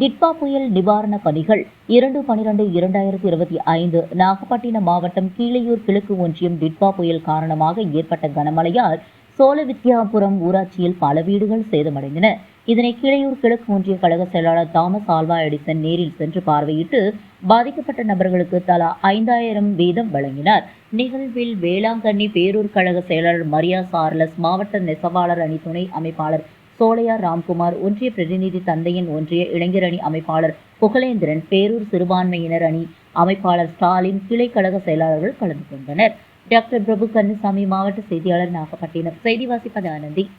டிட்பா புயல் நிவாரணப் பணிகள் இரண்டு பனிரெண்டு இரண்டாயிரத்தி இருபத்தி ஐந்து நாகப்பட்டினம் மாவட்டம் கீழையூர் கிழக்கு ஒன்றியம் டிட்பா புயல் காரணமாக ஏற்பட்ட கனமழையால் சோழவித்யாபுரம் ஊராட்சியில் பல வீடுகள் சேதமடைந்தன. இதனை கீழையூர் கிழக்கு ஒன்றிய கழக செயலாளர் தாமஸ் ஆல்வா எடிசன் நேரில் சென்று பார்வையிட்டு பாதிக்கப்பட்ட நபர்களுக்கு தலா ஐந்தாயிரம் வீதம் வழங்கினார். நிகழ்வில் வேளாங்கண்ணி பேரூர் கழக செயலாளர் மரியா சார்லஸ் மாவட்ட நெசவாளர் அணி துணை அமைப்பாளர் சோலையா ராம்குமார் ஒன்றிய பிரதிநிதி தந்தையின் ஒன்றிய இளைஞர் அணி அமைப்பாளர் புகழேந்திரன் பேரூர் சிறுபான்மையினர் அணி அமைப்பாளர் ஸ்டாலின் கிளை கழக செயலாளர்கள் கலந்து கொண்டனர். டாக்டர் பிரபு கன்னுசாமி மாவட்ட செய்தியாளர் நாகப்பட்டினம். செய்தி வாசிப்பது ஆனந்தி.